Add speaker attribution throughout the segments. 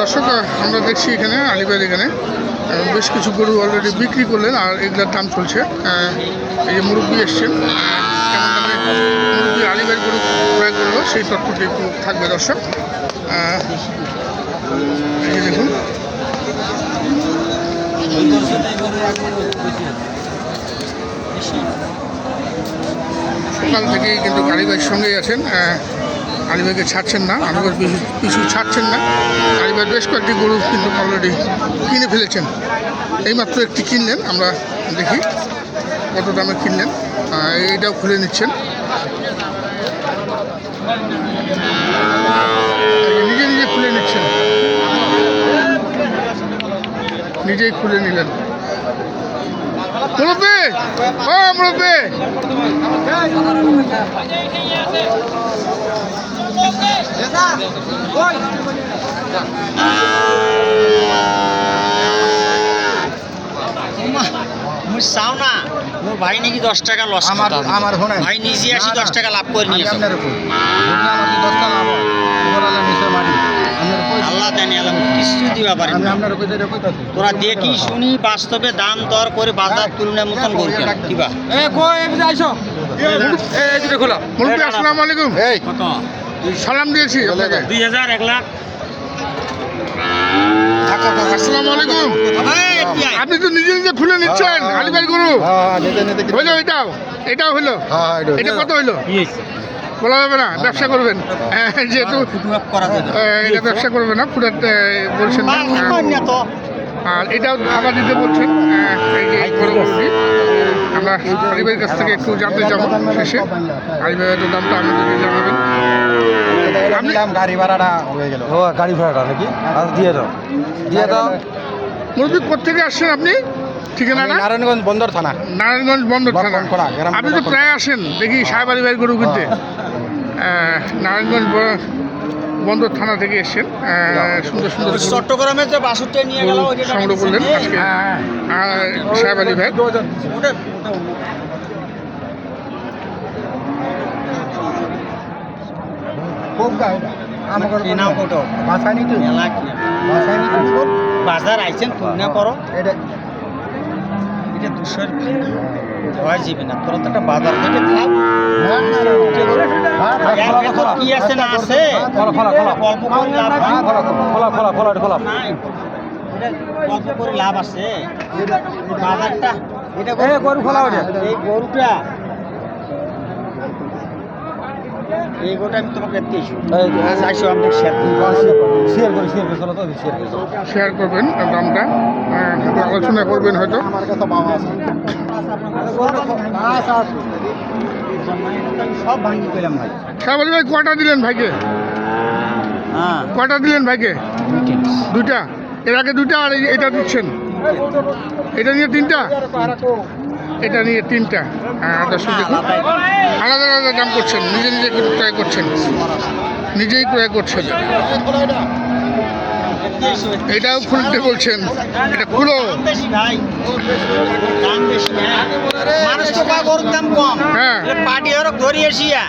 Speaker 1: দর্শক আমরা দেখছি এখানে আলিবাইয়ের এখানে। বেশ কিছু গরু অলরেডি বিক্রি করলেন আর এগুলোর দাম চলছে। এই যে মুরব্বী এসছেন। মুরব্বী আলিবাইয়ের গরু ক্রয় করল, সেই তথ্যটি একটু থাকবে, দর্শক। দেখুন। সকাল থেকেই কিন্তু আলিবাইয়ের সঙ্গেই আছেন। আহ, ছাড়ছেন না আলিবাই পিছু পিছু ছাড়ছেন না। আলিবাই বেশ কয়েকটি গরু কিন্তু অলরেডি কিনে ফেলেছেন। এইমাত্র একটি কিনলেন আমরা দেখি কত দামে কিনলেন। এইটাও খুলে নিচ্ছেন। নিজে নিজে খুলে নিচ্ছেন। নিজেই খুলে নিলেন। মুরব্বী! ও মুরব্বী!
Speaker 2: মুই চাও না মোর ভাই নাকি দশ টাকা লস
Speaker 3: আমার আমার শোনেন
Speaker 2: ভাই নিজে আসি দশ টাকা লাভ করে
Speaker 3: আমি আপনার উপর যদি আমাকে লাভ হয় ওপরওয়ালা মারি
Speaker 2: আল্লাহ দেন আল্লাহ কিছু দিবা পারি
Speaker 3: আমি আপনার উপর
Speaker 2: তোরা দেখি শুনি বাস্তবে দাম দর করে বাজার তুলনার মতন করবে কিবা
Speaker 3: এ কই এদিকে আইছো এই খোলা
Speaker 1: আসসালামু আলাইকুম
Speaker 3: এই
Speaker 2: কত
Speaker 1: সালাম দিয়েছি
Speaker 2: দুই হাজার এক লাখ
Speaker 1: আসসালামু আলাইকুম আপনি তো নিজে নিজে খুলে নিচ্ছেন আলিবাই গরু
Speaker 3: হ্যাঁ
Speaker 1: হইল এটাও এটাও হইল
Speaker 3: হ্যাঁ
Speaker 1: এটা কত হইল বলা যাবে না ব্যবসা করবেন হ্যাঁ, যেহেতু এটা ব্যবসা করবে না ফুটার বলছেন আর এটাও আবার দিতে বলছেন এই যে আমরা কাছ থেকে একটু জানতে যাব শেষে। আলিবাইয়ের দামটা আমি যদি জানাবেন।
Speaker 3: দাম গাড়ি ভাড়াটা হয়ে গেল। ও গাড়ি ভাড়াটা নাকি? আজ দিয়ে দাও। দিয়ে দাও।
Speaker 1: মুরব্বী কোথেকে আসছেন আপনি? ঠিকানাটা
Speaker 3: নারায়ণগঞ্জ বন্দর থানা।
Speaker 1: নারায়ণগঞ্জ বন্দর থানা। আপনি তো প্রায় আসেন। দেখি সাহেব আলী ভাইয়ের গরু কিনতে। নারায়ণগঞ্জ বন্দর থানা থেকে এসছেন। সুন্দর সুন্দর গরু
Speaker 2: চট্টগ্রামে যে বাসুরটা নিয়ে গেল
Speaker 1: গরু সংগ্রহ করলেন আজকে। আর সাহেব আলী ভাই।
Speaker 2: বাজার আইছেন তুলনা করো।
Speaker 3: এটা
Speaker 2: এটা ভয় যাবে না। তোরা তো একটা বাজার থেকে খাও কি আছে না আছে। গল্প করে লাভ
Speaker 3: খোলা খোলা খোলা খোলা এটা খোলা।
Speaker 2: গল্প করে লাভ আছে। বাজারটা এটা
Speaker 3: গরু খোলা।
Speaker 2: এই গরুটা এই গরুটা আমি তোমাকে দিয়েছি
Speaker 3: এই,
Speaker 2: আমি শেয়ার
Speaker 3: শেয়ার করি। শেয়ার করি চলো তো শেয়ার
Speaker 1: শেয়ার করবেন দামটা। আলোচনা করবেন হয়তো।
Speaker 3: আমার কাছে বাবা আছে।
Speaker 2: সব ভাঙি পেলাম ভাই।
Speaker 1: ভাই কটা দিলেন ভাইকে?
Speaker 2: হ্যাঁ।
Speaker 1: কটা দিলেন ভাইকে? দুইটা। এর আগে দুইটা আর এই- এটা দিচ্ছেন। এটা নিয়ে তিনটা? এটা নিয়ে তিনটা হ্যাঁ দর্শক দেখুন আলাদা আলাদা দাম করছেন নিজে নিজে ক্রয় করছেন। নিজেই ক্রয় করছেন। এটাও খুলতে বলছেন এটা খুলো।
Speaker 2: হ্যাঁ।
Speaker 1: হ্যাঁ।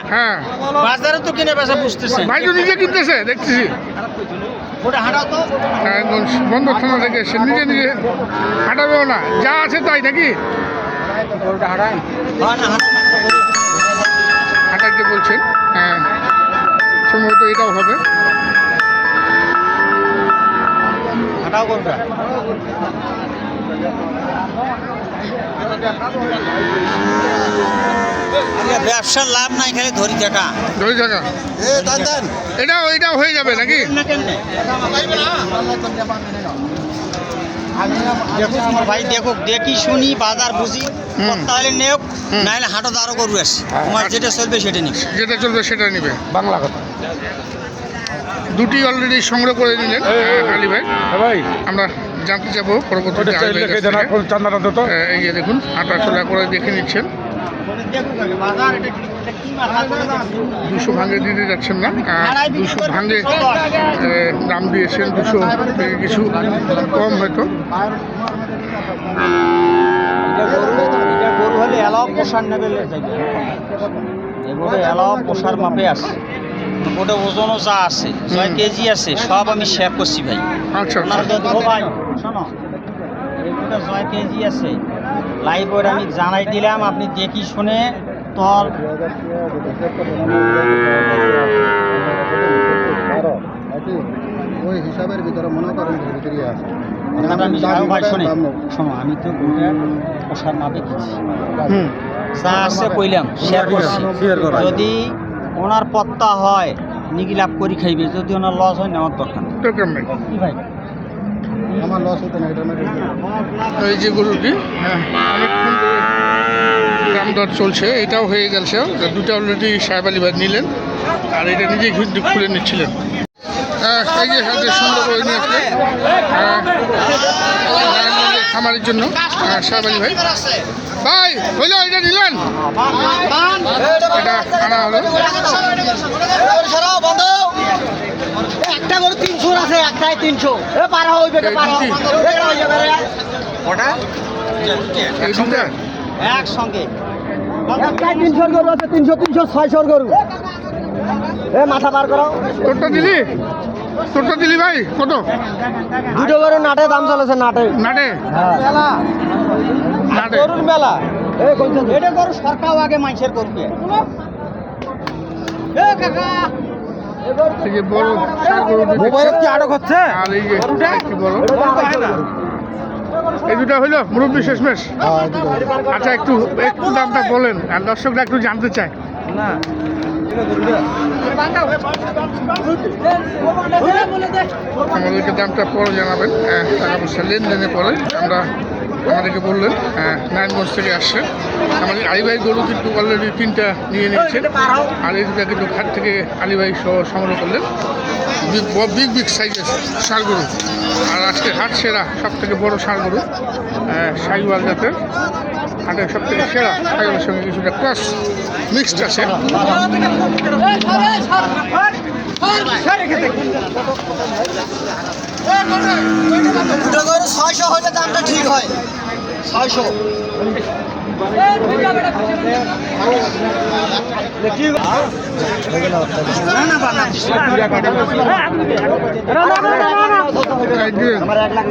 Speaker 1: হ্যাঁ।
Speaker 2: বাজারে তো কিনে বুঝতেছে
Speaker 1: ভাই তো নিজে কিনতেছে দেখতেছি।
Speaker 2: তো।
Speaker 1: নারায়ণগঞ্জ থানা থেকে এসে নিজে নিজে হাঁটাবেও না যা আছে তাই নাকি?
Speaker 2: হ্যাঁ না হাঁটাও
Speaker 1: হাঁটাতে বলছেন? হ্যাঁ। সম্ভবত এটাও হবে।
Speaker 2: হাঁটাও গরুটা? ব্যবসার লাভ নাই খালি ধরি টাকা
Speaker 1: ধরে থাকা
Speaker 3: এ দান দান।
Speaker 1: এটাও এটাও হয়ে যাবে নাকি?
Speaker 2: দেখুক আমার ভাই দেখুক দেখি শুনি বাজার বুঝি। তাহলে নেওক নাহলে হাঁটো দাঁড়ো করু গরু তোমার যেটা চলবে সেটা নিবে
Speaker 1: যেটা চলবে সেটা নিবে।
Speaker 3: বাংলা কথা।
Speaker 1: দুটি অলরেডি সংগ্রহ করে নিলেন আলী ভাই।
Speaker 3: ভাই।
Speaker 1: আমরা জানতে যাব পরবর্তীতে আহ, এই যে দেখুন হাঁটা চলা করে দেখে নিচ্ছেন। দুশো ভাঙে দিতে যাচ্ছেন না? দুশো ভাঙে দাম দিয়েছেন দুশো থেকে কিছু কম হয়তো।
Speaker 2: হলে এলাও পোষার এগুলো এলাও পোষার মাপে আছে ওটা ওজনও যা আছে ছয় কেজি আছে সব আমি শেয়ার করছি ভাই।
Speaker 1: আচ্ছা আচ্ছা।
Speaker 2: কাছে- ও ভাই শোনো এগুলো ছয় কেজি আছে। লাইভ ওর আমি জানাই দিলাম আপনি দেখি শুনে তোর
Speaker 3: ওই হিসাবের ভিতরে মনে করেন ভিতরে আছে
Speaker 2: আমি আরও ভাই শোনে শোনো আমি তো ওটা ওষার মাপে কিনছি
Speaker 1: হুম।
Speaker 2: যা কইলাম শেয়ার করছি। যদি ওনার পত্তা হয় নিগিলাপ করি খাইবে। যদি ওনার লস হয় নেওয়ার দরকার নেই। ভাই?
Speaker 3: আমার লস হতো না এটা
Speaker 1: এই যে গরুটি হ্যাঁ দাম দর চলছে এটাও হয়ে গেছে। দুটো অলরেডি সাহেব আলী ভাই নিলেন আর এটা নিজেই কিন্তু খুলে নিচ্ছিলেন। এই যে হাতে সুন্দর করে নিয়ে আসলেন। হ্যাঁ, খামারের জন্য সাহেব আলী ভাই। ভাই হইল এটা নিলেন? এটা আনা হলো
Speaker 4: একটা করে তিনশো একটাই তিনশো। এ পারা হইবে পারা
Speaker 1: দুটি?
Speaker 2: ওটা একসঙ্গে।
Speaker 4: তিনশোর গরু আছে তিনশো তিনশো ছয়শোর গরু। এ মাথা পার করো।
Speaker 1: তোরটা দিলি? তোরটা দিলি ভাই? কত?
Speaker 4: দুটো গরু নাটে দাম চলেছে নাটে।
Speaker 1: নাটে?
Speaker 4: মেলা।
Speaker 1: নাটে?
Speaker 4: গরুর মেলা। এ কইছে
Speaker 2: এটা করো সরকার আগে মানুষের করবে।
Speaker 4: এ কাকা।
Speaker 1: এই বড়
Speaker 3: মোবাইল কি আটক হচ্ছে?
Speaker 1: আর এই যে একটি বড়। এই দুটা হইল মুরব্বী শেষমেশ। আচ্ছা একটু একটু দামটা বলেন আর দর্শকরা একটু জানতে চায়।
Speaker 3: না
Speaker 1: আমাদেরকে দামটা পরে জানাবেন। টাকা পয়সা লেনদেনে পরে। আমরা আমাদেরকে বললেন আহ, নারায়ণগঞ্জ থেকে আসছে। আমাদের আলিভাই গরু কিন্তু অলরেডি তিনটা নিয়ে নিচ্ছেন আর এই কিন্তু ঘাট থেকে আলিভাই সহ সংগ্রহ করলেন। বিগ বিগ সাইজের ষাঁড় গরু। আর আজকে হাট সেরা সব থেকে বড় ষাঁড় গরু সাইওয়াল জাতের। হাটের সব থেকে সেরা সাইওয়ালের সঙ্গে কিছুটা ক্রস মিক্সড আছে।
Speaker 4: ছয়শো হইলে দামটা ঠিক হয়। ছয়শো। আমার এক লাখ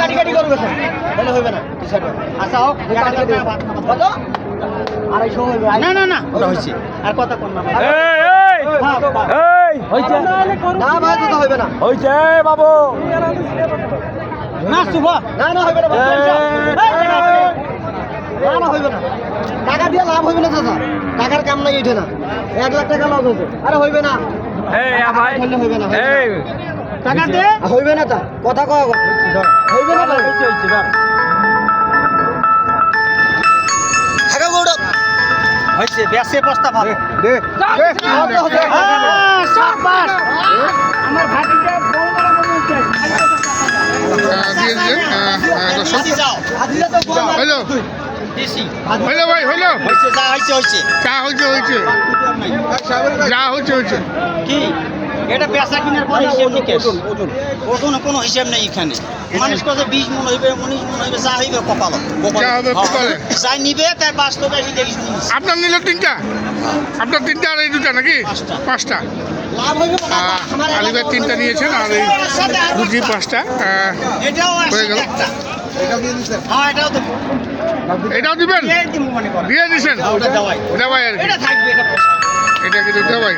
Speaker 4: কাটি কাটি করব তাহলে হইবে না। আচ্ছা হোক কত আড়াইশো হইবে।
Speaker 2: না না না। হয়েছে
Speaker 4: আর কত কোন না? হইছে। না ভাই কত হইবে না।
Speaker 3: হইছে বাবু।
Speaker 4: না শুভ। না না হইবে না না না হইবে না। টাকা দিয়ে লাভ হইবে না চাচা। টাকার কাম নাই উঠে না। এক লাখ টাকা লস হয়েছে। আরে হইবে না।
Speaker 3: এই ভাই।
Speaker 4: হইবে না
Speaker 3: এই।
Speaker 4: টাকা দে হইবে না তা। কথা কয় হইবে না ভাই। টাকা
Speaker 2: হয়েছে ব্যাসে বস্তা ভালো
Speaker 4: আমার ভাতিজা না।
Speaker 1: হইল ভাই হইল
Speaker 2: হয়েছে যা হয়েছে হয়েছে
Speaker 1: চা হয়েছে হয়েছে যা হয়েছে হয়েছে
Speaker 2: কি এটা বেচা কিনার পরে হিসেব নিকেশ। ওজন কোনো হিসাব নেই এখানে। মানুষ কাছে বিশ মন হইবে উনিশ মন হইবে যা হইবে কপাল।
Speaker 1: যা।
Speaker 2: যাই নিবে তার বাস্তবে এসে দেখি শুনি
Speaker 1: আপনার নিল তিনটা? আপনার তিনটা আর এই দুটা নাকি?
Speaker 2: পাঁচটা।
Speaker 1: আলিবাই তিনটা নিয়েছেন আর এই দুটি পাঁচটা।
Speaker 2: এটাও
Speaker 1: হয়ে গেল।
Speaker 2: হ্যাঁ এটাও
Speaker 1: দিবেন?
Speaker 2: দিয়ে দিব মনে করেন।
Speaker 1: দিয়ে দিছেন?
Speaker 2: দেওয়াই।
Speaker 1: দেওয়াই আর কি।
Speaker 2: এটা থাকবে এটা
Speaker 1: এটা কিন্তু দেওয়াই।